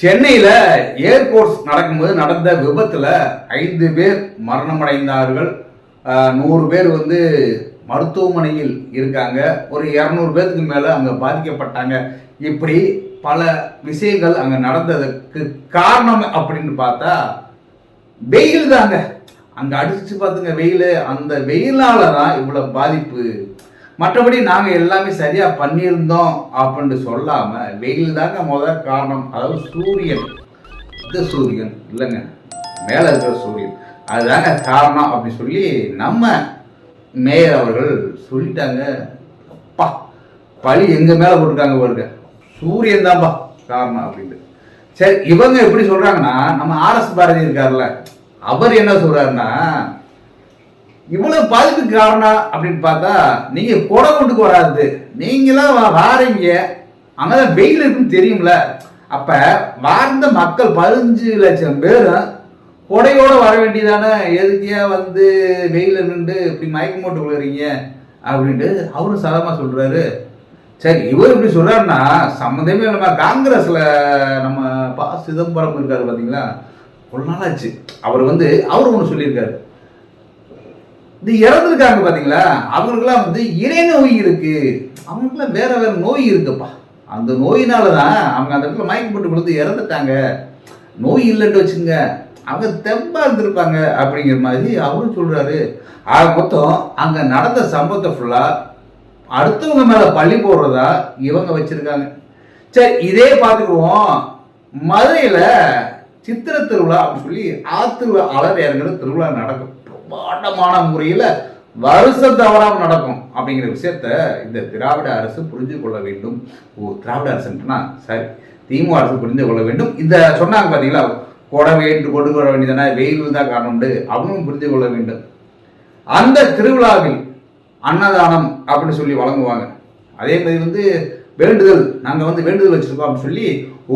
சென்னையில் ஏர்போர்ட்ஸ் நடக்கும்போது நடந்த விபத்தில் ஐந்து பேர் மரணமடைந்தார்கள். நூறு பேர் வந்து மருத்துவமனையில் இருக்காங்க. ஒரு இரநூறு பேருக்கு மேலே அங்கே பாதிக்கப்பட்டாங்க. இப்படி பல விஷயங்கள் அங்கே நடந்ததுக்கு காரணம் அப்படின்னு பார்த்தா வெயில் தாங்க அங்கே அடிச்சு பார்த்துங்க வெயில். அந்த வெயிலால தான் இவ்வளோ பாதிப்பு மற்றபடி நாங்க எல்லாமே சரியா பண்ணியிருந்தோம் அப்படின்னு சொல்லாம வெயில் தாங்க முதல் காரணம். அதாவது சூரியன். இந்த சூரியன். இல்லைங்க. மேல இருக்கிற சூரியன். அதுதாங்க காரணம் அப்படின்னு சொல்லி நம்ம மேயர் அவர்கள் சொல்லிட்டாங்க. அப்பா பழி எங்க மேல போட்டிருக்காங்க பாருங்க. சூரியன் தான்ப்பா காரணம் அப்படின்ட்டு சரி இவங்க எப்படி சொல்றாங்கன்னா நம்ம ஆர்எஸ் பாரதி இருக்காருல்ல அவர் என்ன சொல்றாருன்னா இவ்வளவு பாதிப்புக்கு காரணம் அப்படின்னு பார்த்தா நீங்க கொடை கொண்டுக்கு வராது. நீங்களாம் வா- வாரீங்க. அங்கதான் வெயில் இருக்குன்னு தெரியும்ல. அப்ப வாழ்ந்த மக்கள் பதினஞ்சு லட்சம் பேரும் கொடையோட வர வேண்டியதானே? எதுக்கே வந்து வெயில நின்று இப்படி மயக்கம் போட்டு விழுறீங்க அப்படின்ட்டு அவரும் சதமா சொல்றாரு. சரி இவர் இப்படி சொல்றாருன்னா சம்மந்தமே இல்லாம காங்கிரஸ்ல நம்ம பா சிதம்பரம் இருக்காரு பாத்தீங்களா? ஒரு நாளாச்சு. அவர் வந்து அவர் ஒன்று சொல்லியிருக்காரு. இது இறந்துருக்காங்க பார்த்தீங்களா அவங்களுக்குலாம் வந்து இணை நோய் இருக்கு. அவங்களுக்குலாம் வேற வேற நோய் இருக்குப்பா. அந்த நோயினால தான் அவங்க அந்த இடத்துல மயக்கம் போட்டு விழுந்து இறந்துட்டாங்க. நோய் இல்லைன்னு வச்சுங்க அவங்க தெம்பா இருந்திருப்பாங்க அப்படிங்கிற மாதிரி அவரும் சொல்றாரு. ஆக மொத்தம் அங்க நடந்த சம்பவத்தை ஃபுல்லா அடுத்தவங்க மேல பள்ளி போடுறதா இவங்க வச்சிருக்காங்க. சரி இதே பார்த்துக்குவோம். மதுரையில சித்திர திருவிழா அப்படின்னு சொல்லி ஆத்திருவிழா அலர் இறங்குற திருவிழா நடக்கும். பாட்டமான முறையில் வருஷம் தவறாம நடக்கும் அப்படிங்கிற விஷயத்த இந்த திராவிட அரசு புரிஞ்சு கொள்ள வேண்டும். ஓ திராவிட அரசுன்னா சரி திமுக அரசு புரிந்து கொள்ள வேண்டும். இந்த சொன்னாங்க பார்த்தீங்களா கொடை வேண்டு கொண்டு வர வேண்டியதானே வெயில் தான் காரணம் உண்டு அவங்களும் புரிந்து கொள்ள வேண்டும். அந்த திருவிழாவில் அன்னதானம் அப்படின்னு சொல்லி வழங்குவாங்க. அதே மாதிரி வந்து வேண்டுதல் நாங்கள் வந்து வேண்டுதல் வச்சிருக்கோம் அப்படின்னு சொல்லி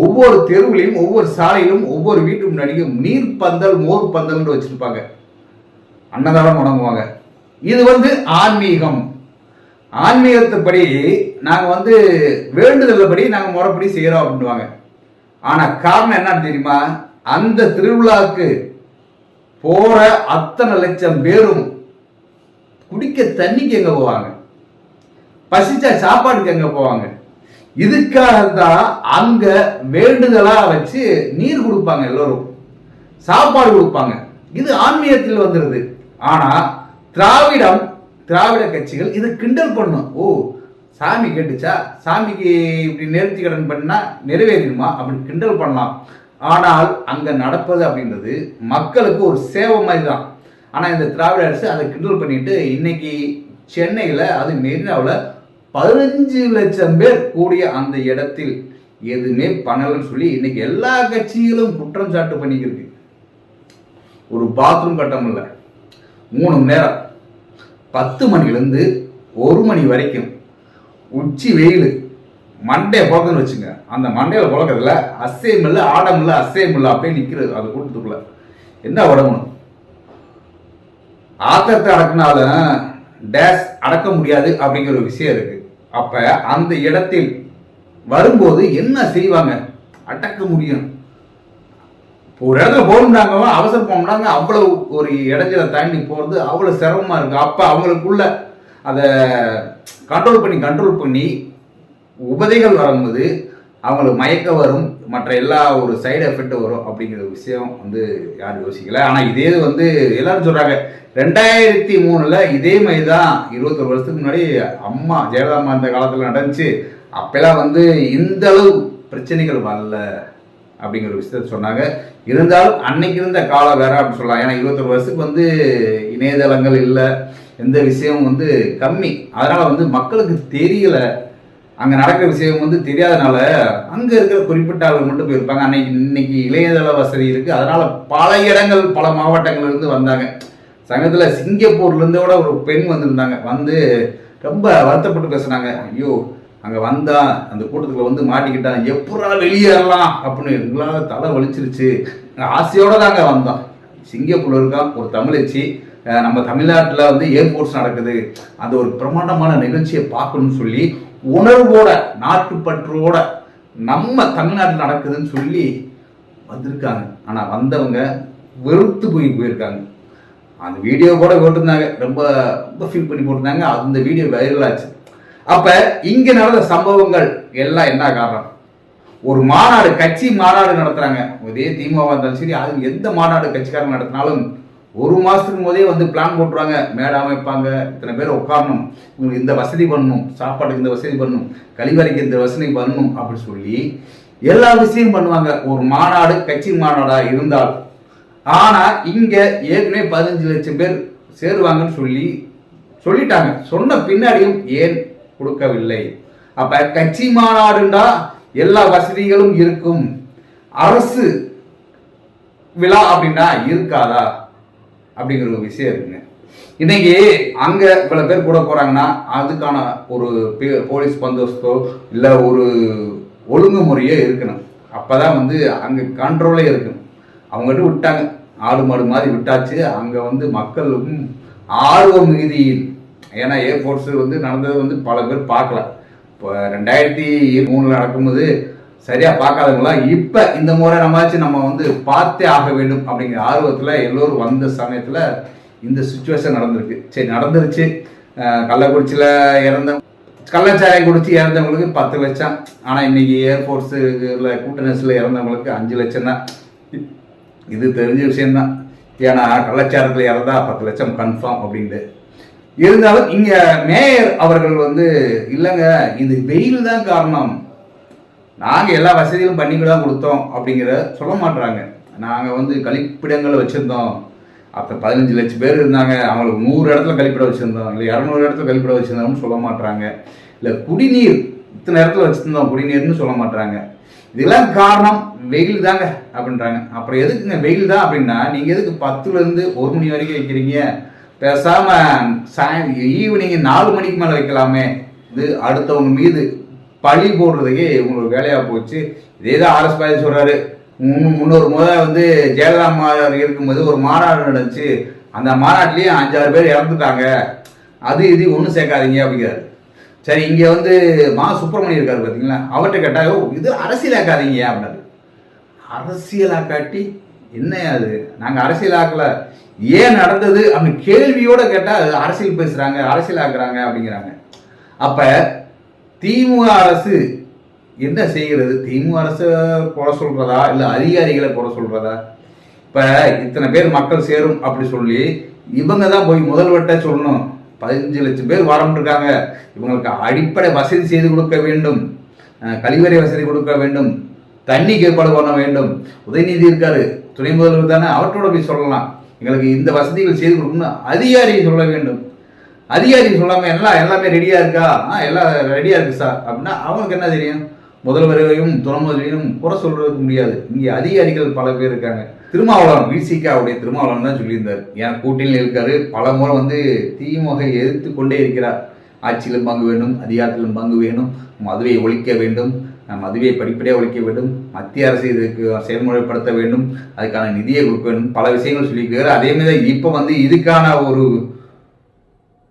ஒவ்வொரு தெருவிலையும் ஒவ்வொரு சாலையிலும் ஒவ்வொரு வீட்டு முன்னாடியும் நீர் பந்தல் மோர் பந்தல்னு வச்சிருப்பாங்க. அன்னதானம் முடங்குவாங்க இது வந்து ஆன்மீகம். ஆன்மீகத்தைப்படி நாங்கள் வந்து வேண்டுதல்படி நாங்கள் முறைப்படி செய்கிறோம் அப்படின்வாங்க ஆனால் காரணம் என்னன்னு தெரியுமா? அந்த திருவிழாவுக்கு போகிற அத்தனை லட்சம் பேரும் குடிக்க தண்ணிக்கு எங்கே போவாங்க? பசிச்சா சாப்பாடுக்கு எங்கே போவாங்க? இதுக்காக தான் அங்கே வேண்டுதலாக வச்சு நீர் கொடுப்பாங்க எல்லோரும். சாப்பாடு கொடுப்பாங்க. இது ஆன்மீகத்தில் வந்துடுது ஆனா திராவிடம் திராவிட கட்சிகள் இதை கிண்டல் பண்ணும். ஓ சாமி கேட்டுச்சா? சாமிக்கு இப்படி நேர்த்தி கடன் பண்ணா நிறைவேறிடுமா? அப்படின்னு கிண்டல் பண்ணலாம். ஆனால் அங்க நடப்பது அப்படின்றது மக்களுக்கு ஒரு சேவை மாதிரி தான் ஆனா இந்த திராவிட அரசு அதை கிண்டல் பண்ணிட்டு இன்னைக்கு சென்னையில அது மெரினாவில் பதினஞ்சு லட்சம் பேர் கூடிய அந்த இடத்தில் எதுவுமே பண்ணலன்னு சொல்லி இன்னைக்கு எல்லா கட்சிகளும் குற்றம் சாட்டு பண்ணிக்கிருக்கு. ஒரு பாத்ரூம் கட்டம் இல்லை மூணு மணி நேரம். பத்து மணிலேருந்து ஒரு மணி வரைக்கும் உச்சி வெயில். மண்டையை புழக்கன்னு வச்சுங்க. அந்த மண்டையில் புழக்கத்துல அசையம் இல்லை ஆடம் இல்லை அசையம் இல்லை அப்படியே நிற்கிறது அது கூட்டத்துக்குள்ள. என்ன உடம்பணும் ஆத்திரத்தை அடக்குனாலும் டேஸ் அடக்க முடியாது அப்படிங்கிற ஒரு விஷயம் இருக்கு. அப்போ அந்த இடத்தில் வரும்போது என்ன செய்வாங்க? அடக்க முடியும். ஒரு இடத்துல போகணும்னாங்க அவசரம் போகணும்னாங்க அவ்வளவு ஒரு இடைஞ்சலை தாண்டி போகிறது அவ்வளோ சிரமமா இருக்கு. அப்போ அவங்களுக்குள்ள அதை கண்ட்ரோல் பண்ணி கண்ட்ரோல் பண்ணி உபதைகள் வரும்போது அவங்களுக்கு மயக்க வரும். மற்ற எல்லா ஒரு சைடு எஃபெக்ட் வரும் அப்படிங்கிற விஷயம் வந்து யாரும் யோசிக்கல. ஆனால் இதே இது வந்து எல்லாரும் சொல்றாங்க ரெண்டாயிரத்தி மூணுல இதே மாதிரி தான் இருபத்தொரு வருஷத்துக்கு முன்னாடி அம்மா ஜெயலலிதா அம்மா இந்த காலத்தில் நடந்துச்சு. அப்பெல்லாம் வந்து இந்த அளவு பிரச்சனைகள் வரல. அப்படிங்கிற விஷயத்த சொன்னாங்க. இருந்தாலும் அன்னைக்கு இருந்த காலம் வேற அப்படின்னு சொல்லலாம். ஏன்னா இருபத்தொரு வருஷத்துக்கு வந்து இணையதளங்கள் இல்லை. எந்த விஷயமும் வந்து கம்மி. அதனால வந்து மக்களுக்கு தெரியல. அங்கே நடக்கிற விஷயம் வந்து தெரியாதனால அங்கே இருக்கிற குறிப்பிட்ட ஆளுங்க மட்டும் போயிருப்பாங்க. அன்னைக்கு இன்னைக்கு இளையதள வசதி இருக்குது அதனால பல இடங்கள் பல மாவட்டங்கள்லேருந்து வந்தாங்க. சங்கத்தில் சிங்கப்பூர்லேருந்து கூட ஒரு பெண் வந்திருந்தாங்க. வந்து ரொம்ப வருத்தப்பட்டு பேசுனாங்க. ஐயோ அங்கே வந்தா அந்த கூட்டத்தில் வந்து மாட்டிக்கிட்டான் எப்படா வெளியேறலாம்? அப்படின்னு எங்களால் தலை வலிச்சிருச்சு. ஆசையோடு தாங்க வந்தோம். சிங்கப்பூர்ல இருக்கான் ஒரு தமிழச்சி நம்ம தமிழ்நாட்டில் வந்து ஏர்போர்ட்ஸ் நடக்குது. அந்த ஒரு பிரமாண்டமான நிகழ்ச்சியை பார்க்கணும்னு சொல்லி உணர்வோட நாட்டுப்பற்றோட நம்ம தமிழ்நாட்டில் நடக்குதுன்னு சொல்லி வந்திருக்காங்க. ஆனால் வந்தவங்க வெறுத்து போய் போயிருக்காங்க. அந்த வீடியோ கூட போட்டிருந்தாங்க. ரொம்ப ரொம்ப ஃபீல் பண்ணி போட்டிருந்தாங்க. அந்த வீடியோ வைரல் ஆச்சு. அப்போ இங்கே நடந்த சம்பவங்கள் எல்லாம் என்ன காரணம்? ஒரு மாநாடு கட்சி மாநாடு நடத்துறாங்க. இதே திமுக இருந்தாலும் சரி அது எந்த மாநாடு கட்சிக்காரங்க நடத்தினாலும் ஒரு மாசத்துக்கு போதே வந்து பிளான் போட்டுருவாங்க. மேடை அமைப்பாங்க இத்தனை பேர் உட்காரணும். உங்களுக்கு இந்த வசதி பண்ணணும் சாப்பாட்டுக்கு இந்த வசதி பண்ணணும் கழிவறைக்கு இந்த வசதி பண்ணணும் அப்படின்னு சொல்லி எல்லா விஷயம் பண்ணுவாங்க. ஒரு மாநாடு கட்சி மாநாடா இருந்தால். ஆனா இங்க ஏற்கனவே பதினஞ்சு லட்சம் பேர் சேருவாங்கன்னு சொல்லி சொல்லிட்டாங்க. சொன்ன பின்னாடியும் ஏன் கொடுக்கவில்லை. அப்ப கட்சி மாநாடுண்டா எல்லா வசதிகளும் இருக்கும். அரசு விழா அப்படின்னா இருக்காதா? அப்படிங்கிற ஒரு விஷயம் இருக்குங்க. இன்னைக்கு அங்க இவ்வளவு பேர் கூட போறாங்கன்னா அதுக்கான ஒரு பே- போலீஸ் பந்தோஸ்தோ இல்ல ஒரு ஒழுங்குமுறையே இருக்கணும். அப்பதான் வந்து அங்க கண்ட்ரோலே இருக்கணும் அவங்ககிட்ட விட்டாங்க. ஆடு மாடு மாதிரி விட்டாச்சு. அங்க வந்து மக்களும் ஆர்வ மிகுதியில் ஏன்னா ஏர்ஃபோர்ஸ் வந்து நடந்தது வந்து பல பேர் பார்க்கல. இப்போ ரெண்டாயிரத்தி மூணில் நடக்கும்போது சரியாக பார்க்காதவங்களாம் இப்போ இந்த முறை நம்மாச்சு நம்ம வந்து பார்த்தே ஆக வேண்டும் அப்படிங்கிற ஆர்வத்தில் எல்லோரும் வந்த சமயத்தில் இந்த சுச்சுவேஷன் நடந்திருக்கு. சரி நடந்துருச்சு. கள்ளக்குறிச்சியில் இறந்த கள்ளச்சாராயம் குடிச்சு இறந்தவங்களுக்கு பத்து லட்சம். ஆனால் இன்னைக்கு ஏர்ஃபோர்ஸுல கூட்டணசில் இறந்தவங்களுக்கு அஞ்சு லட்சம் தான் இது தெரிஞ்ச விஷயம்தான். ஏன்னா கள்ளச்சாரத்தில் இறந்தா பத்து லட்சம் கன்ஃபார்ம் அப்படின்ட்டு. இருந்தாலும் இங்க மேயர் அவர்கள் வந்து இல்லைங்க இது வெயில் தான் காரணம். நாங்கள் எல்லா வசதிகளும் பண்ணி தான் கொடுத்தோம் அப்படிங்கிற சொல்ல மாட்டுறாங்க நாங்கள் வந்து கழிப்பிடங்கள் வச்சுருந்தோம். அப்போ பதினஞ்சு லட்சம் பேர் இருந்தாங்க. அவங்களுக்கு நூறு இடத்துல கழிப்பிட வச்சுருந்தோம். இல்லை இரநூறு இடத்துல கழிப்பிட வச்சுருந்தோம்னு சொல்ல மாட்டுறாங்க இல்லை குடிநீர் இத்தனை இடத்துல வச்சுருந்தோம் குடிநீர்னு சொல்ல மாட்டுறாங்க இதெல்லாம் காரணம் வெயில் தாங்க அப்படின்றாங்க. அப்புறம் எதுக்குங்க வெயில் தான் அப்படின்னா நீங்கள் எதுக்கு பத்துலேருந்து ஒரு மணி வரைக்கும் வைக்கிறீங்க? பேசாம சாய் ஈவினிங் நாலு மணிக்கு மேலே வைக்கலாமே. இது அடுத்தவங்க மீது பழி போடுறதுக்கே உங்களுக்கு வேலையாக போச்சு. இதே தான் ஆர்எஸ் பாய் சொல்கிறாரு முன்னொரு முறை வந்து ஜெயலலிதா அம்மாவார் இருக்கும்போது ஒரு மாநாடு நடந்துச்சு. அந்த மாநாட்டிலையும் அஞ்சாறு பேர் இறந்துட்டாங்க. அது இது ஒன்றும் சேர்க்காதீங்க அப்படிங்கிறாரு. சரி இங்கே வந்து மா சுப்பிரமணியம் இருக்காரு பார்த்தீங்களா அவர்கிட்ட கேட்டால் "ஓ, இது அரசியலாக்காதீங்க அப்படின்னாரு. அரசியலாக்காட்டி என்ன அது? நாங்கள் அரசியலாக்கல. ஏன் நடந்தது? அப்படின்னு கேள்வியோட கேட்டால் அது அரசியல் பேசுகிறாங்க அரசியலாக்குறாங்க அப்படிங்கிறாங்க. அப்போ திமுக அரசு என்ன செய்கிறது? திமுக அரசு குறை சொல்கிறதா இல்லை அதிகாரிகளை குறை சொல்கிறதா இப்போ இத்தனை பேர் மக்கள் சேரும் அப்படி சொல்லி இவங்க தான் போய் முதல்வர்கிட்ட சொல்லணும். பதினஞ்சு லட்சம் பேர் வரம்பிருக்காங்க இவங்களுக்கு அடிப்படை வசதி செய்து கொடுக்க வேண்டும். கழிவறை வசதி கொடுக்க வேண்டும். தண்ணிக்கு ஏற்பாடு பண்ண வேண்டும். உதயநிதி இருக்காரு. துணை முதல்வர் தானே அவற்றோட போய் சொல்லலாம். எங்களுக்கு இந்த வசதிகள் செய்து கொடுக்கணும் அதிகாரி சொல்ல வேண்டும். அதிகாரி சொல்லாமல் எல்லாம் எல்லாமே ரெடியாக இருக்கா? ஆ எல்லாம் ரெடியாக இருக்கு சார் அப்படின்னா அவங்களுக்கு என்ன தெரியும்? முதல்வரையும் துணை முதல்வரையும் குறை சொல்றதுக்கு முடியாது. இங்கே அதிகாரிகள் பல பேர் இருக்காங்க. திருமாவளவன் விசிகாவுடைய திருமாவளவன் தான் சொல்லியிருந்தார். என் கூட்டணியில் இருக்காரு. பல முறை வந்து திமுக எதிர்த்து கொண்டே இருக்கிறார். ஆட்சியிலும் பங்கு வேண்டும் அதிகாரத்திலும் பங்கு வேணும் மதுவை ஒழிக்க வேண்டும். மதுவை படிப்படியாக ஒழிக்க வேண்டும். மத்திய அரசு இதுக்கு செயல்முறைப்படுத்த வேண்டும். அதுக்கான நிதியை கொடுக்க வேண்டும். பல விஷயங்கள் சொல்லியிருக்கிறார். அதே மாதிரி இப்போ வந்து இதுக்கான ஒரு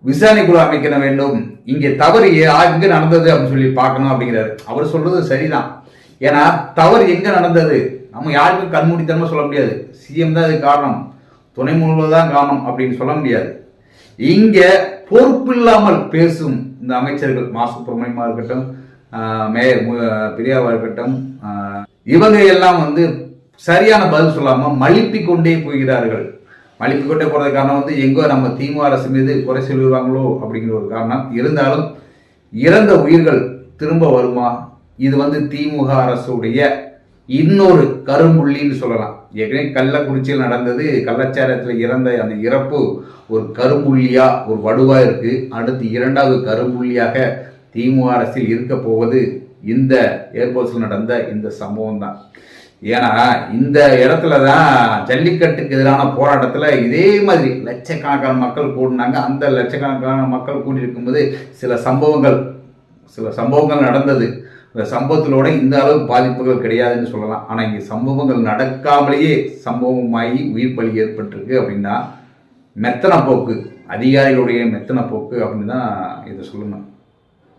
விசாரணை குழு அமைக்க வேண்டும். இங்கே தவறு எ- எங்க நடந்தது அப்படின்னு சொல்லி பார்க்கணும் அப்படிங்கிறாரு. அவர் சொல்றது சரிதான். ஏன்னா தவறு எங்க நடந்தது? நம்ம யாருக்கும் கண்மூடித்தனமாக சொல்ல முடியாது. சிஎம் தான் அது காரணம். துணை முதல்வர் தான் காரணம் அப்படின்னு சொல்ல முடியாது. இங்கே பொறுப்பு இல்லாமல் பேசும் இந்த அமைச்சர்கள் மா சுப்பிரமணியமா இருக்கட்டும் மேயர் பிரியாவாக பிரியாவா இருக்கட்டும் இவங்க எல்லாம் வந்து சரியான பதில் சொல்லாமல் மழுப்பி கொண்டே போகிறார்கள். மழுப்பி கொண்டே போகிறது காரணம் வந்து எங்கோ நம்ம திமுக அரசு மீது குறை சொல்லுவாங்களோ அப்படிங்கிற ஒரு காரணம். இருந்தாலும் இறந்த உயிர்கள் திரும்ப வருமா? இது வந்து திமுக அரசுடைய இன்னொரு கரும்புள்ளின்னு சொல்லலாம். ஏற்கனவே கள்ளக்குறிச்சியில் நடந்தது கள்ளச்சாரத்தில் இறந்த அந்த இறப்பு ஒரு கரும்புள்ளியா ஒரு வடுவா இருக்கு. அடுத்து இரண்டாவது கரும்புள்ளியாக திமுக அரசில் இருக்க போவது இந்த ஏர்போர்ட்ஸில் நடந்த இந்த சம்பவம் தான் ஏன்னா இந்த இடத்துல தான் ஜல்லிக்கட்டுக்கு எதிரான போராட்டத்தில் இதே மாதிரி லட்சக்கணக்கான மக்கள் கூடினாங்க. அந்த லட்சக்கணக்கான மக்கள் கூடி சில சம்பவங்கள் சில சம்பவங்கள் நடந்தது. இந்த சம்பவத்திலோட இந்த அளவு பாதிப்புகள் கிடையாதுன்னு சொல்லலாம். ஆனால் இங்கே சம்பவங்கள் நடக்காமலேயே சம்பவமாகி உயிர் பலி ஏற்பட்டிருக்கு அப்படின்னா மெத்தன போக்கு அதிகாரிகளுடைய மெத்தன போக்கு அப்படின்னு தான் இதை சொல்லணும்.